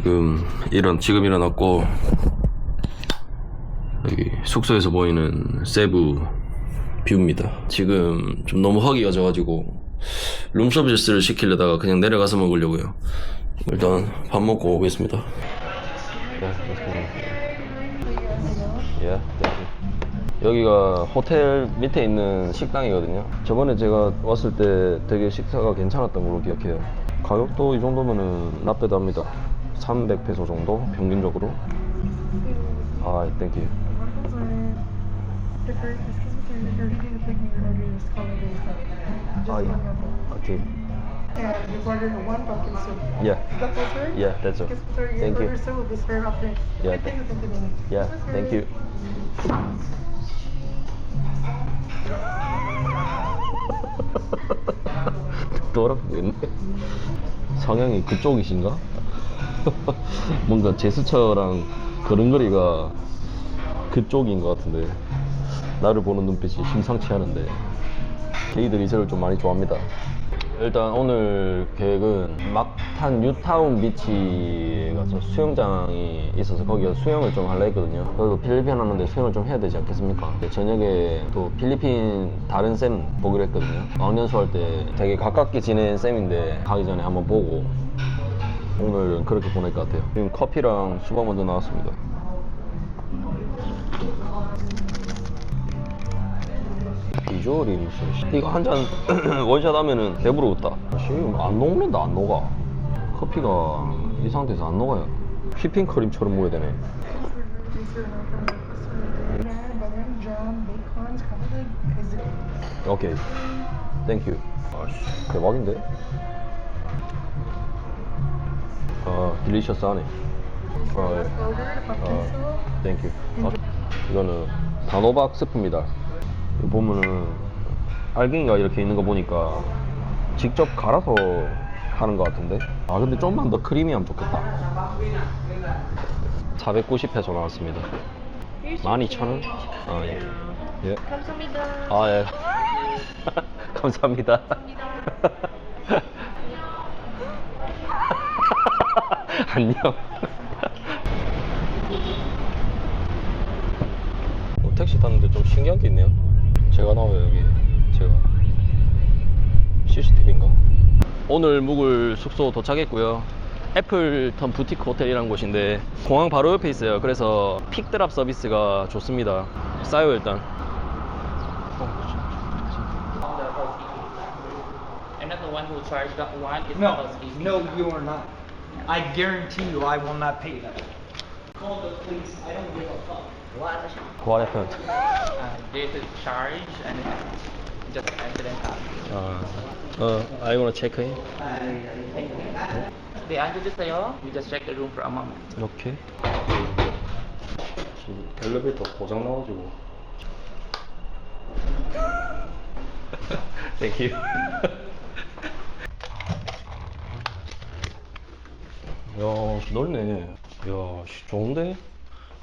지금 일어 지금 일어났고 여기 숙소에서 보이는 세부 뷰입니다. 지금 좀 너무 허기가 져가지고 룸서비스를 시키려다가 그냥 내려가서 먹으려고요. 일단 밥 먹고 오겠습니다. 예, 여기가 호텔 밑에 있는 식당이거든요. 저번에 제가 왔을 때 되게 식사가 괜찮았던 걸로 기억해요. 가격도 이 정도면은 나쁘다 합니다. 300페소 정도 평균적으로. 아, 땡큐. 아, 예. 오케이. And you ordered one pumpkin soup. Yeah. That's all, sir? Yeah, that's all. Yes, sir. Your Thank you. order, sir, will be served after Yeah, 15 to 20 minutes. Yeah, thank you. 돌아보겠네. 성향이 그쪽이신가? 뭔가 제스처랑 걸음걸이가 그쪽인 것 같은데 나를 보는 눈빛이 심상치 않은데 게이들이 저를 좀 많이 좋아합니다. 일단 오늘 계획은 막탄 뉴타운 비치에 가서 수영장이 있어서 거기서 수영을 좀 하려 했거든요. 그리고 필리핀 하는데 수영을 좀 해야 되지 않겠습니까? 저녁에 또 필리핀 다른 쌤 보기로 했거든요. 왕년수 할 때 되게 가깝게 지낸 쌤인데 가기 전에 한번 보고 오늘은 그렇게 보낼 것 같아요. 지금 커피랑 수박 먼저 나왔습니다. 비주얼이 무슨 씨. 이거 한 잔 원샷 하면은 배부르겠다 지금 안 녹는다 안 녹아 커피가 이 상태에서 안 녹아요 휘핑크림처럼 먹어야 되네. 오케이 땡큐 아씨 대박인데 아 딜리셔스하네 아, 예. Order, pumpkin 아, soup. 땡큐 아, 이거는 단호박 스프입니다 이거 보면은 알갱이가 이렇게 있는 거 보니까 직접 갈아서 하는 것 같은데 아 근데 좀만 더 크리미하면 좋겠다 490페소 나왔습니다 12,000원? 아, 예. 예. 감사합니다. 아, 예. 감사합니다. 안녕. 어, 택시 탔는데 좀 신기한 게 있네요. 제가 나와요, 여기. 제가. CCTV인가? 오늘 묵을 숙소 도착했고요. 애플턴 부티크 호텔이라는 곳인데 공항 바로 옆에 있어요. 그래서 픽드랍 서비스가 좋습니다. 싸요 일단. No, you are not. I guarantee you I will not pay that. Call the police. I don't give a fuck. What? What happened? Uh, there's a charge and it's just accident happen. Uh, uh, I wanna check in. 네, 앉아주세요. We just check the room for a moment. 이렇게. 지금 엘리베이터 고장 나가지고. Thank you. 야, 씨, 넓네. 야, 씨, 좋은데?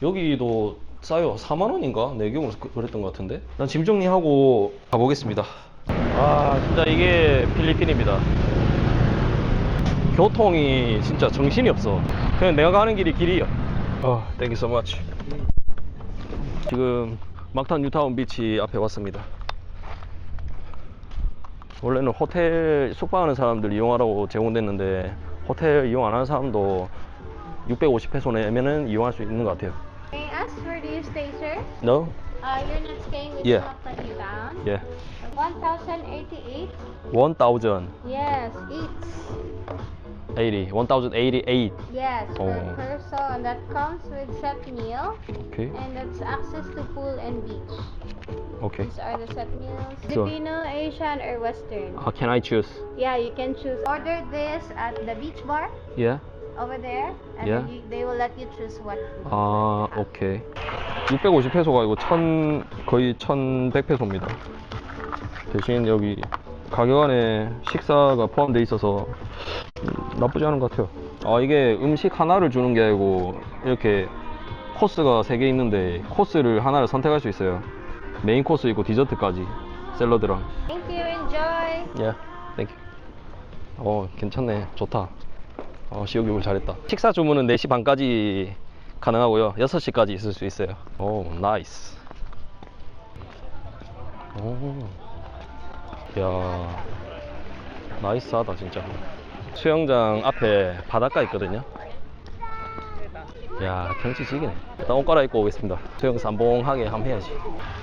여기도 싸요. 4만 원인가? 내 기억으로 그- 그랬던 것 같은데. 난 짐 정리하고 가보겠습니다. 아, 진짜 이게 필리핀입니다. 교통이 진짜 정신이 없어. 그냥 내가 가는 길이 길이야. 아, 땡큐 so much. 지금 막탄 뉴타운 비치 앞에 왔습니다. 원래는 호텔 숙박하는 사람들 이용하라고 제공됐는데 호텔 이용 안 하는 사람도 650페소 내면은 이용할 수 있는 것 같아요. May I ask where do you stay, sir? No? Uh, you're not staying with Yeah. Stockton New Town? Yeah. 1088? 1080. Yes, each. 1088. Yes, per Oh. person. That comes with set meal. Okay. And that's access to pool and beach. Okay. These are the set meals. Sure. Filipino, Asian, or Western. How can I choose? Yeah, you can choose. Order this at the beach bar Yeah. over there. And Yeah. then you, they will let you choose what food. 아, 오케이. 650 페소가 이거 1000 거의 1100 페소입니다. 대신 여기 가격 안에 식사가 포함되어 있어서 음, 나쁘지 않은 것 같아요. 아, 이게 음식 하나를 주는 게 아니고 이렇게 코스가 3개 있는데 코스를 하나를 선택할 수 있어요. 메인 코스 있고 디저트까지 샐러드랑. Thank you. Enjoy. 예, 땡큐. 어, 괜찮네. 좋다. 어, 시오교육을 잘했다. 식사 주문은 4시 반까지 가능하고요. 6시까지 있을 수 있어요. 오, 나이스. 오. 야 나이스하다, 진짜. 수영장 앞에 바닷가 있거든요. 야, 경치 지기네. 일단 옷 갈아입고 오겠습니다. 수영 쌈봉하게 한번 해야지.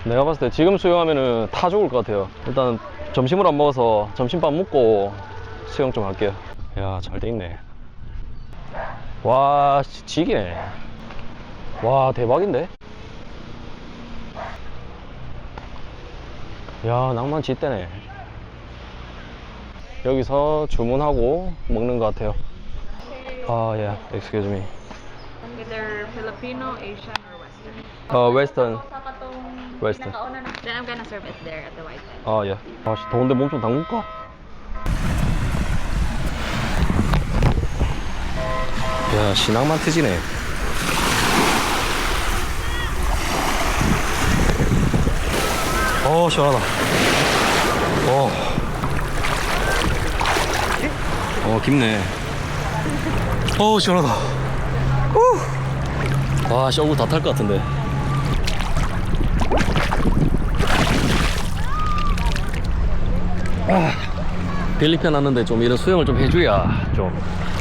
내가 봤을 때 지금 수영하면은 타 죽을 것 같아요. 일단 점심을 안 먹어서 점심밥 먹고 수영 좀 할게요. 야, 잘 돼 있네. 와, 지- 지기네. 와, 대박인데? 야, 낭만 짙대네. 여기서 주문하고 먹는 것 같아요. 아, 예, excuse me. Either Filipino, Asian, or Western. 어, Western. na. Then I'm gonna serve it there at the white tent. 아, 예. 아, 씨, 더운데 몸 좀 담글까? 야, 신앙만 트지네. 어, 시원하다. 어. 어, 깊네. 어, 시원하다. 후. 와, 씨, 얼굴 다 탈 것 같은데. 필리핀 왔는데 좀 이런 수영을 좀 해줘야 좀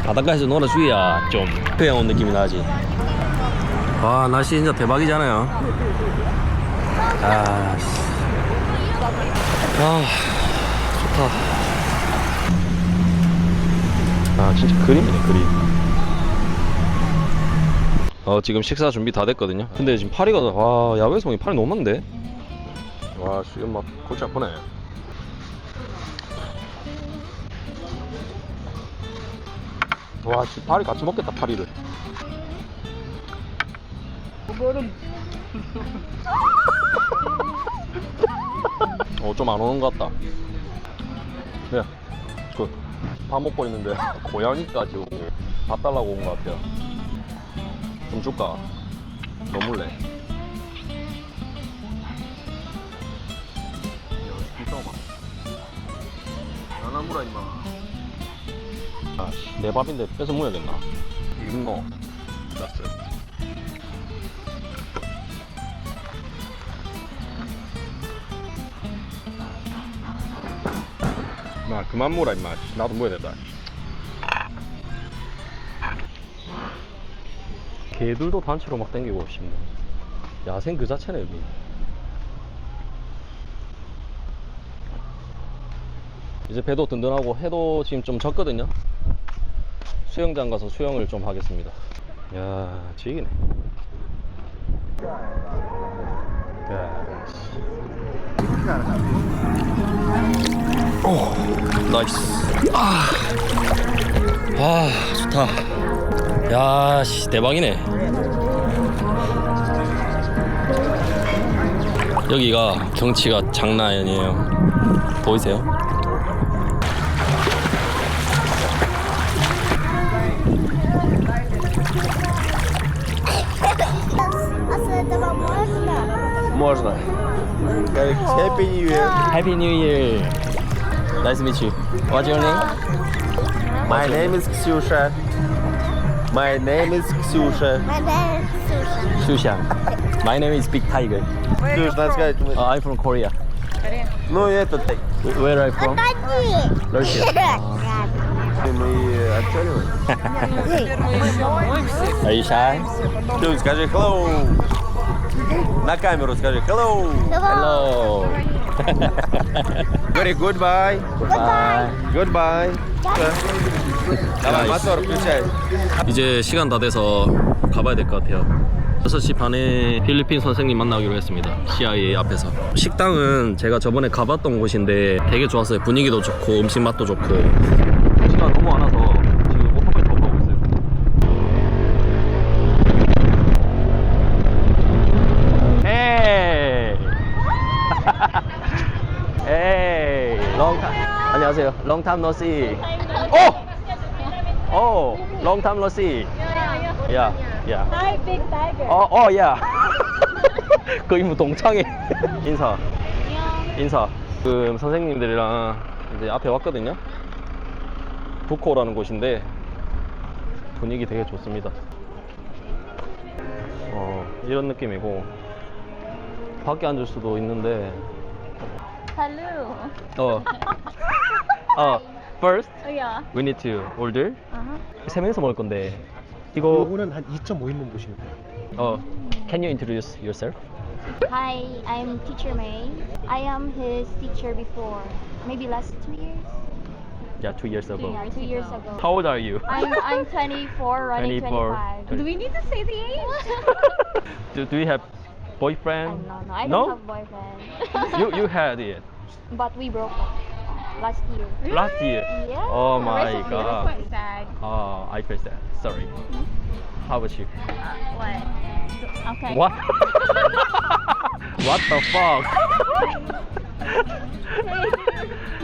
바닷가에서 놀아줘야 좀 수영 온 느낌이 나지 와 날씨 진짜 대박이잖아요 아, 씨. 아 좋다 아 진짜 그림이네 그림. 어 지금 식사 준비 다 됐거든요. 근데 지금 파리가 와 야외에서 보니 파리 너무 많은데? 와 지금 막 골치 아프네. 와, 진짜 파리 같이 먹겠다, 파리를. 어, 좀 안 오는 것 같다. 네, 그, 밥 먹고 있는데, 고양이까지 오고, 밥 달라고 온 것 같아요. 좀 줄까? 너물래. 나나무라, 임마. 아, 씨, 내 밥인데 뺏어 먹어야겠나? 이거 났어. 마 그만 먹어라 임마. 나도 먹어야 된다. 개들도 단체로 막 땡기고 싶네. 야생 그 자체네 여기. 이제 배도 든든하고 해도 지금 좀 졌거든요. 수영장 가서 수영을 좀 하겠습니다. 야, 지기네. 야, 씨. 오, 나이스. 아, 아, 좋다. 야, 씨, 대박이네. 여기가 경치가 장난 아니에요. 보이세요? Можно. Happy New Year. Happy New Year. Nice to meet you. What's your name? My name is Ksyusha. My name is Ksyusha. Shusha. My name is Big Tiger. Ксюш, надо сказать, мы- Uh, I'm from Korea. ну это ты. Wh- Where are you from? Russia. Мы отчаливаем. Are you shy? Ксюш, скажи hello. На камеру скажи hello. Hello. Very good, bye. Goodbye. 나만 맞서 교체. 이제 시간 다 돼서 가봐야 될 것 같아요. 6시 반에 필리핀 선생님 만나기로 했습니다. CIA 앞에서. 식당은 제가 저번에 가봤던 곳인데 되게 좋았어요. 분위기도 좋고 음식 맛도 좋고. 시간 너무 안 와서 long time no see. 오! 오! long time no see. 야, 야. Hi, big tiger. 어, 어, 야. 거의 뭐 동창회. 인사. 인사. 그 선생님들이랑 이제 앞에 왔거든요. 부코라는 곳인데 분위기 되게 좋습니다. 어, 이런 느낌이고 밖에 앉을 수도 있는데 Hello. 어, 어, first Oh yeah. we need to order. Uh-huh. 세 명이서 먹을 건데 이거 요거는 한 2.5인분 보시면 돼요. 어, can you introduce yourself? Hi, I'm Teacher May. I am his teacher before, maybe last two years. Yeah, two years ago. Yeah, two years ago. How old are you? I'm I'm 24, running 24. 25. Do we need to say the age? do, do you have I boyfriend? no, no, I No? don't have boyfriend. you you had it but we broke up last year. last year. Yeah. Oh my Recently, god. That's quite sad. Oh, I feel sad. Sorry. Mm-hmm. How about you? Uh, what? Okay. What? what the fuck?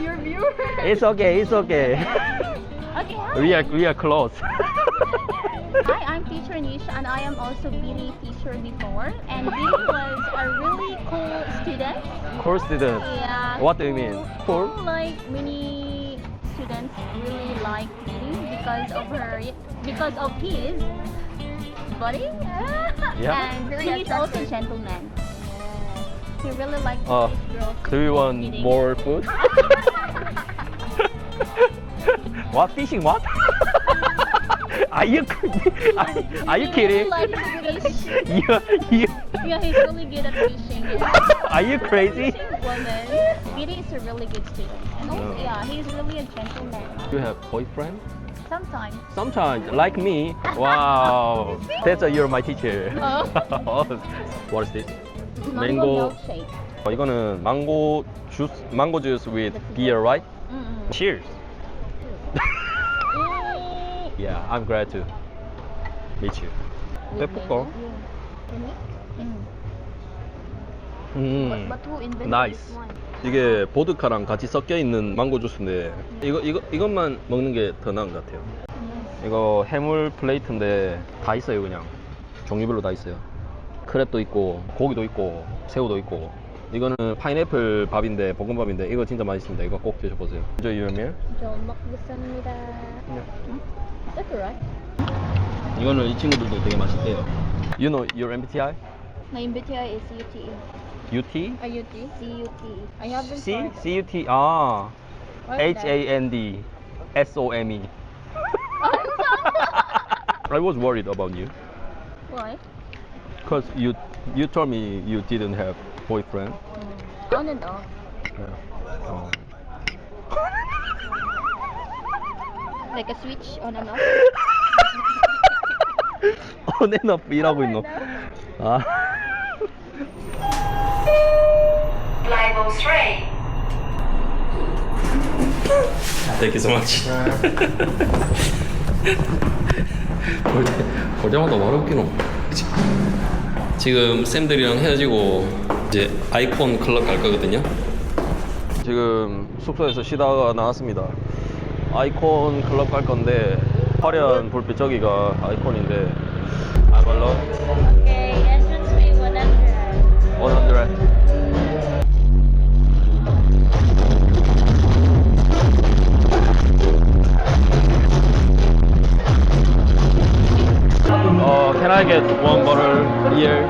Your viewer. it's okay. It's okay. Okay. Hi. we are we are close. Hi, I'm teacher Nisha, and I am also BD teacher before. And BD was a really cool student. Cool student. Yeah. What do you mean? Cool. Cool? Like many students really like BD because of her, because of his body. Yeah. And he's also gentleman. He really likes Uh, girls. Do you want more food? what fishing? What? are you are, are you He kidding? Really likes fish. you, you, Yeah, he's really good at fishing. Yeah. are you crazy? woman. Billy is a really good student. And also, No. yeah, he's really a gentleman. You have boyfriend? Sometimes. Sometimes, like me. Wow, that's why you're my teacher. Oh. what is this? Mango milkshake. 어, 이거는 망고 주스, 망고 juice with beer, right? Mm-mm. Cheers. Mm. Yeah, I'm glad to meet you. 예쁠 거. Mm. 음. Who invented Nice. 이게 보드카랑 같이 섞여 있는 망고 주스인데 이거 이거 이것만 먹는 게 더 나은 것 같아요. 이거 해물 플레이트인데 다 있어요 그냥 종류별로 다 있어요. 크랩도 있고 고기도 있고 새우도 있고 이거는 파인애플 밥인데 볶음밥인데 이거 진짜 맛있습니다. 이거 꼭 드셔보세요. Your meal. 좀 먹겠습니다. That's alright. 이거는 이 친구들도 되게 맛있대요. You know your MBTI? My MBTI is UTE. UT? Are UT? CUT. I haven't C? tried. CUT? 아 What is H that? A N D S O M E. I was worried about you Why? because you you told me you didn't have boyfriend. On and off. Yeah. Oh. Like a switch on and off. on and off 일하고 있노. 아. Thank you so much. 볼, 때, 볼 때마다 말없기노 지금 쌤들이랑 헤어지고 이제 아이콘 클럽 갈 거거든요. 지금 숙소에서 쉬다가 나왔습니다. 아이콘 클럽 갈 건데 화려한 불빛 저기가 아이콘인데 100. 100. 어, get one bottle beer?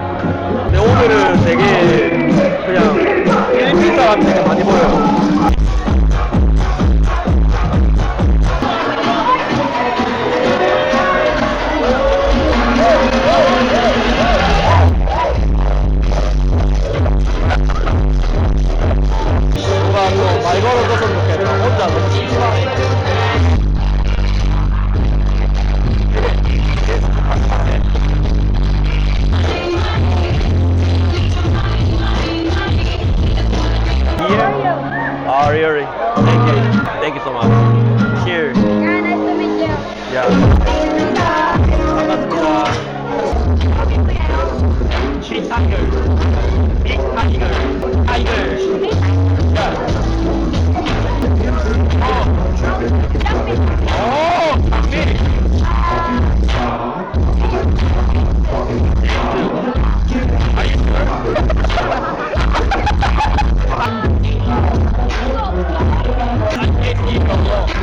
근데 오늘은 되게 그냥 필리핀 사람 되게 많이 보여요. you? How are you? Ariori. Oh, Thank you. Thank you so much. Cheers. Yeah, nice to meet you. Yeah. Cheese tiger. Big tiger. Tiger. İnşallah.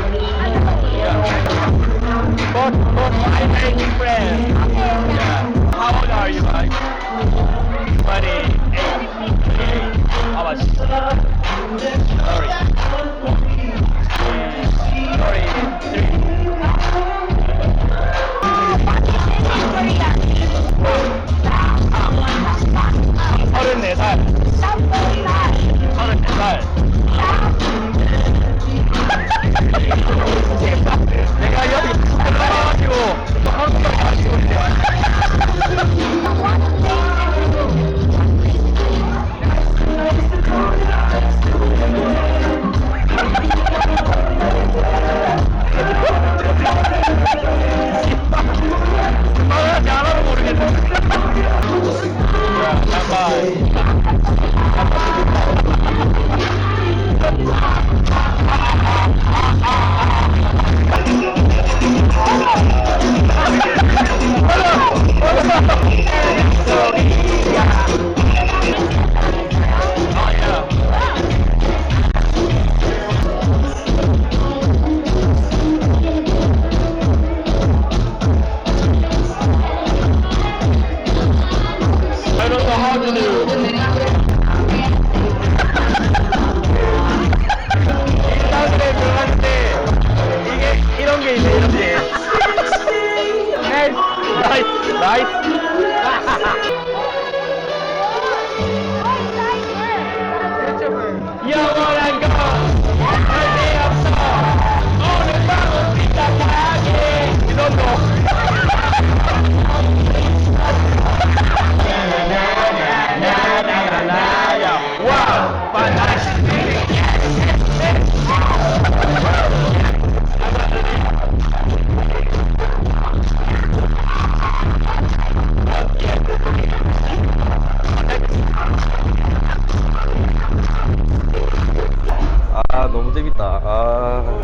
너무 재밌다. 아.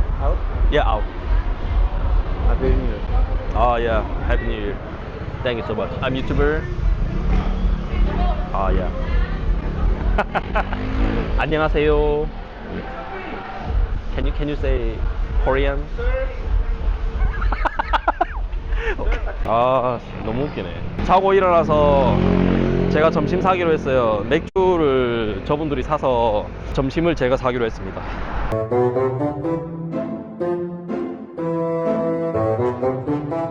Yeah, out. Happy New Year. Ah, yeah. Happy New Year. Thank you so much. I'm YouTuber. Ah, yeah. 안녕하세요. Can you can you say Korean? 아, 너무 웃기네. 자고 일어나서 제가 점심 사기로 했어요. 맥주를 저분들이 사서 점심을 제가 사기로 했습니다.